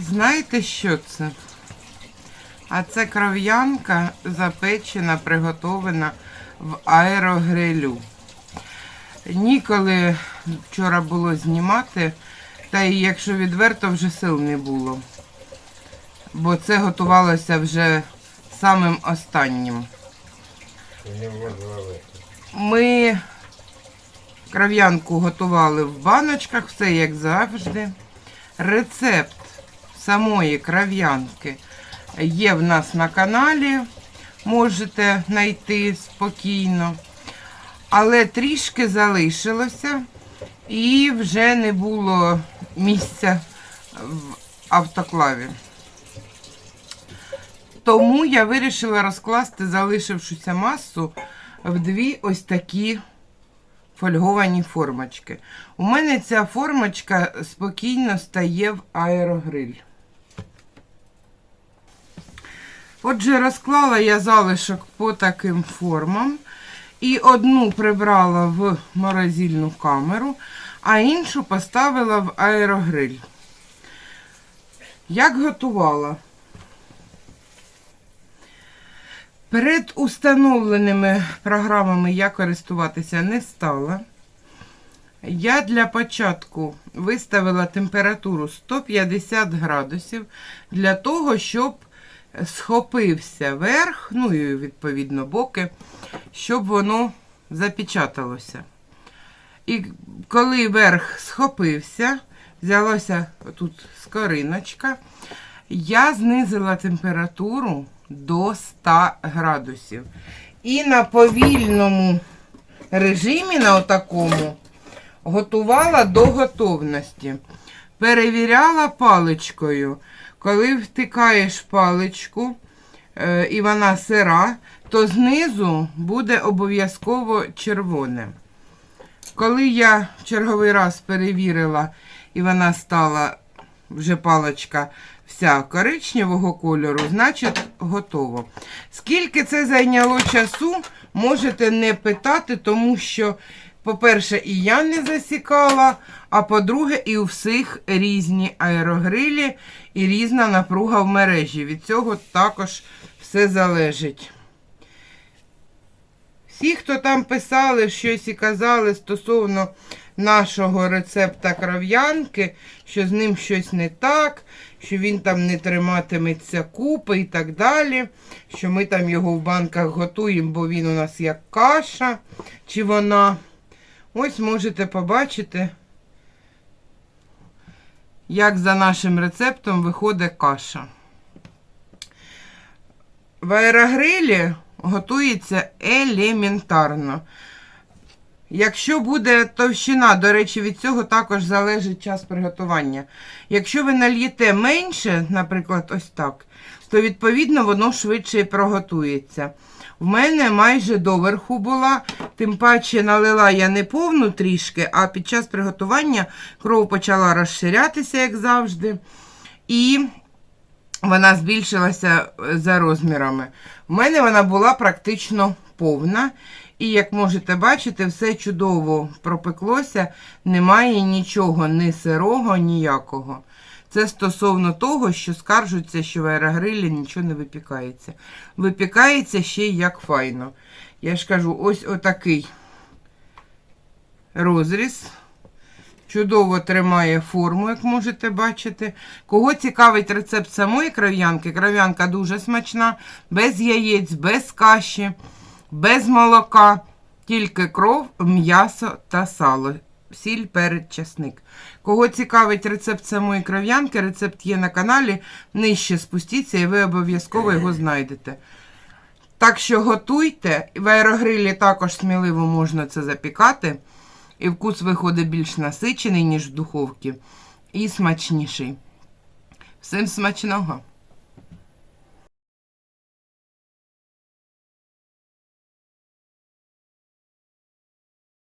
Знаєте, що це? А це кров'янка запечена, приготована в аерогрилю. Ніколи вчора було знімати, та і якщо відверто, вже сил не було. Бо це готувалося вже самим останнім. Ми кров'янку готували в баночках, все як завжди. Рецепт самої кров'янки є в нас на каналі, можете знайти спокійно. Але трішки залишилося і вже не було місця в автоклаві. Тому я вирішила розкласти залишившуся масу в дві ось такі фольговані формочки. У мене ця формочка спокійно стає в аерогриль. Отже, розклала я залишок по таким формам. І одну прибрала в морозильну камеру, а іншу поставила в аерогриль. Як готувала? Перед установленими програмами я користуватися не стала. Я для початку виставила температуру 150 градусів для того, щоб схопився верх, ну і відповідно боки, щоб воно запечаталося. І коли верх схопився, взялася тут скориночка, я знизила температуру до 100 градусів. І на повільному режимі, на отакому, готувала до готовності. Перевіряла паличкою. Коли втикаєш паличку е, і вона сира, то знизу буде обов'язково червоне. Коли я в черговий раз перевірила, і вона стала вже паличка вся коричневого кольору, значить готово. Скільки це зайняло часу, можете не питати, тому що, по-перше, і я не засікала, а по-друге, і у всіх різні аерогрилі і різна напруга в мережі. Від цього також все залежить. Всі, хто там писали щось і казали стосовно нашого рецепта кров'янки, що з ним щось не так, що він там не триматиметься купи і так далі, що ми там його в банках готуємо, бо він у нас як каша, чи вона. Ось можете побачити, як за нашим рецептом виходить каша. В аерогрилі готується елементарно. Якщо буде товщина, до речі, від цього також залежить час приготування. Якщо ви нальєте менше, наприклад, ось так, то відповідно воно швидше і проготується. В мене майже доверху була, тим паче налила я не повну трішки, а під час приготування кров почала розширятися, як завжди. І вона збільшилася е, за розмірами. У мене вона була практично повна. І, як можете бачити, все чудово пропеклося, немає нічого ні сирого, ніякого. Це стосовно того, що скаржуться, що в аерогрилі нічого не випікається. Випікається ще як файно. Я ж кажу, ось отакий розріз. Чудово тримає форму, як можете бачити. Кого цікавить рецепт самої кров'янки, кров'янка дуже смачна, без яєць, без каші, без молока, тільки кров, м'ясо та сало. Сіль, перець, часник. Кого цікавить рецепт самої кров'янки, рецепт є на каналі. Нижче спустіться і ви обов'язково його знайдете. Так що готуйте. В аерогрилі також сміливо можна це запікати. І вкус виходить більш насичений, ніж в духовці. І смачніший. Всім смачного!